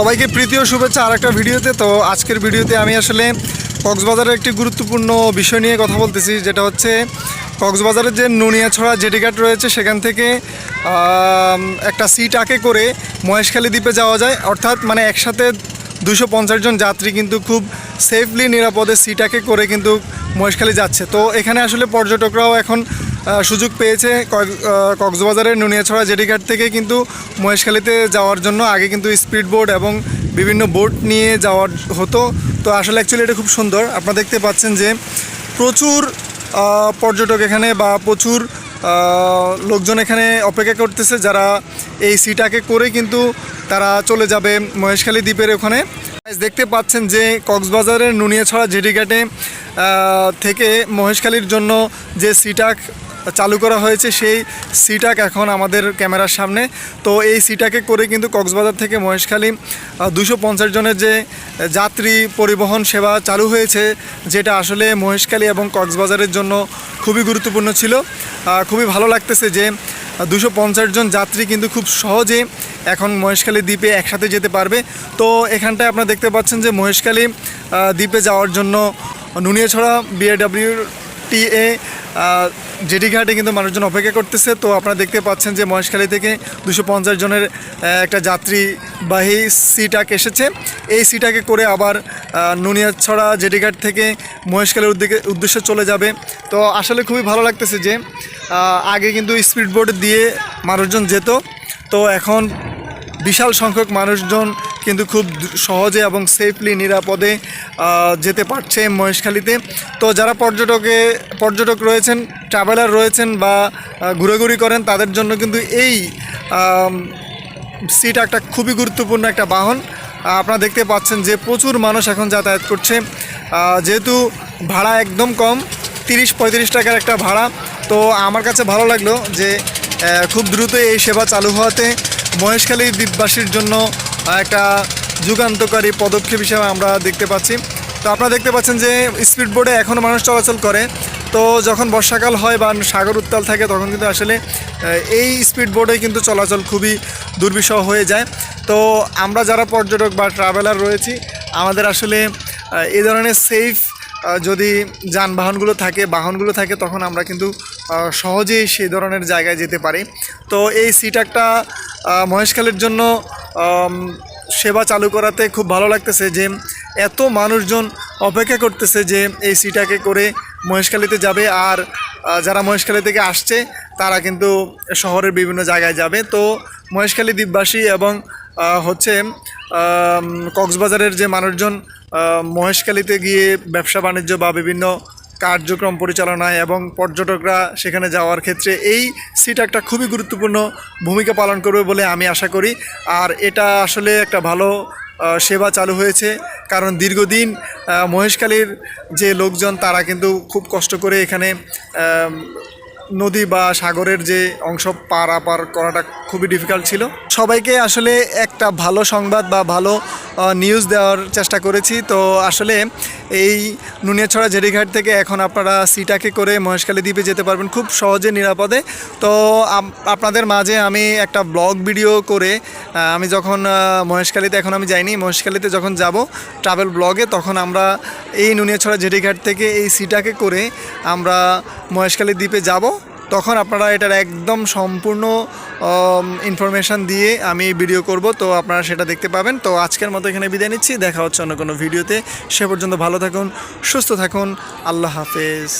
সবাইকে প্রীতি ও শুভেচ্ছা আর একটা ভিডিওতে। তো আজকের ভিডিওতে আমি আসলে কক্সবাজারের একটি গুরুত্বপূর্ণ বিষয় নিয়ে কথা বলতেছি, যেটা হচ্ছে কক্সবাজারের যে নুনিয়াছড়া জেটিঘাট রয়েছে, সেখান থেকে একটা সিট আঁকে করে মহেশখালী দ্বীপে যাওয়া যায়। অর্থাৎ মানে একসাথে দুশো জন যাত্রী কিন্তু খুব সেফলি নিরাপদে সিট সিটাকে করে কিন্তু মহেশখালী যাচ্ছে। তো এখানে আসলে পর্যটকরাও এখন সুযোগ পেয়েছে কক্সবাজারের নুনিয়াছড়া জেটিঘাট থেকে কিন্তু মহেশখালীতে যাওয়ার জন্য। আগে কিন্তু স্পিড বোট এবং বিভিন্ন বোট নিয়ে যাওয়ার হতো। তো আসলে অ্যাকচুয়ালি এটা খুব সুন্দর। আপনারা দেখতে পাচ্ছেন যে প্রচুর পর্যটক এখানে বা প্রচুর লোকজন এখানে অপেক্ষা করতেছে। যারা এই সিটাকে করে কিন্তু তারা চলে যাবে মহেশখালী দ্বীপের ওখানে। দেখতে পাচ্ছেন যে কক্সবাজারের নুনিয়াছড়া জেটিঘাটে আহ, থেকে মহেশখালীর জন্য যে সিটাক চালু করা হয়েছে সেই সিটাক এখন আমাদের ক্যামেরার সামনে। তো এই সিটাকে করে কিন্তু কক্সবাজার থেকে মহেশখালী দুশো পঞ্চাশ জনের যে যাত্রী পরিবহন সেবা চালু হয়েছে, যেটা আসলে মহেশখালী এবং কক্সবাজারের জন্য খুবই গুরুত্বপূর্ণ ছিল। খুবই ভালো লাগতেছে যে দুশো পঞ্চাশ জন যাত্রী কিন্তু খুব সহজে এখন মহেশখালী দ্বীপে একসাথে যেতে পারবে। তো এখানটায় আপনারা দেখতে পাচ্ছেন যে মহেশখালী দ্বীপে যাওয়ার জন্য নুনিয়াছড়া বিএডাব্লিউ টিএ জেডি ঘাটে কিন্তু মানুষজন অপেক্ষা করতেছে। তো আপনারা দেখতে পাচ্ছেন যে মহেশখালী থেকে দুশো পঞ্চাশ জনের একটা যাত্রীবাহী সিটাক এসেছে। এই সিটাকে করে আবার নুনিয়াছড়া জেডি ঘাট থেকে মহেশখালীর উদ্দিকে, উদ্দেশ্যে চলে যাবে। তো আসলে খুবই ভালো লাগতেছে যে আগে কিন্তু স্পিড বোট দিয়ে মানুষজন যেত। তো এখন বিশাল সংখ্যক মানুষজন কিন্তু খুব সহজে এবং সেফলি নিরাপদে যেতে পারছে মহেশখালীতে। তো যারা পর্যটকে, পর্যটক রয়েছেন ট্রাভেলার রয়েছেন বা ঘুরেঘুরি করেন, তাদের জন্য কিন্তু এই সিট একটা খুবই গুরুত্বপূর্ণ একটা বাহন। আপনারা দেখতে পাচ্ছেন যে প্রচুর মানুষ এখন যাতায়াত করছে। যেহেতু ভাড়া একদম কম, তিরিশ পঁয়ত্রিশ টাকার একটা ভাড়া, তো আমার কাছে ভালো লাগল যে খুব দ্রুত এই সেবা চালু হওয়াতে মহেশখালী দ্বীপবাসীর জন্য একটা যুগান্তকারী পদক্ষেপ হিসেবে আমরা দেখতে পাচ্ছি। তো আপনারা দেখতে পাচ্ছেন যে স্পিড বোর্ডে এখনও মানুষ চলাচল করে। তো যখন বর্ষাকাল হয় বা সাগর উত্তাল থাকে, তখন কিন্তু আসলে এই স্পিড বোর্ডে কিন্তু চলাচল খুবই দুর্বিষহ হয়ে যায়। তো আমরা যারা পর্যটক বা ট্রাভেলার রয়েছি, আমাদের আসলে এই ধরনের সেফ যদি যানবাহনগুলো থাকে, বাহনগুলো থাকে, তখন আমরা কিন্তু সহজেই সেই ধরনের জায়গায় যেতে পারি। তো এই সিটাকটা মহেশখালীর জন্য সেবা চালু করাতে খুব ভালো লাগতেছে যে এত মানুষজন অপেক্ষা করতেছে যে এই সিটাকে করে মহেশখালীতে যাবে আর যারা মহেশখালী থেকে আসছে, তারা কিন্তু শহরের বিভিন্ন জায়গায় যাবে। তো মহেশখালী দ্বীপবাসী এবং হচ্ছে কক্সবাজারের যে মানুষজন মহেশখালীতে গিয়ে ব্যবসা বাণিজ্য বা বিভিন্ন কার্যক্রম পরিচালনায় এবং পর্যটকরা সেখানে যাওয়ার ক্ষেত্রে এই সিট একটা খুবই গুরুত্বপূর্ণ ভূমিকা পালন করবে বলে আমি আশা করি। আর এটা আসলে একটা ভালো সেবা চালু হয়েছে। কারণ দীর্ঘদিন মহেশখালীর যে লোকজন তারা কিন্তু খুব কষ্ট করে এখানে নদী বা সাগরের যে অংশ পারাপার করাটা খুবই ডিফিকাল্ট ছিল। সবাইকে আসলে একটা ভালো সংবাদ বা ভালো নিউজ দেওয়ার চেষ্টা করেছি। তো আসলে এই নুনিয়াছড়া জেডিঘাট থেকে এখন আপনারা সিটাকে করে মহেশখালী দ্বীপে যেতে পারবেন খুব সহজে, নিরাপদে। তো আপনাদের মাঝে আমি একটা ব্লগ ভিডিও করে আমি যখন মহেশখালীতে, এখন আমি যাইনি, মহেশখালীতে যখন যাব ট্রাভেল ব্লগে তখন আমরা এই নুনিয়াছড়া জেডিঘাট থেকে এই সিটাকে করে আমরা মহেশখালী দ্বীপে যাব। তখন আপনারা এটার একদম সম্পূর্ণ ইনফরমেশান দিয়ে আমি ভিডিও করব, তো আপনারা সেটা দেখতে পাবেন। তো আজকের মতো এখানে বিদায় নিচ্ছি। দেখা হচ্ছে অন্য কোনো ভিডিওতে সে পর্যন্ত ভালো থাকুন, সুস্থ থাকুন। আল্লাহ হাফেজ।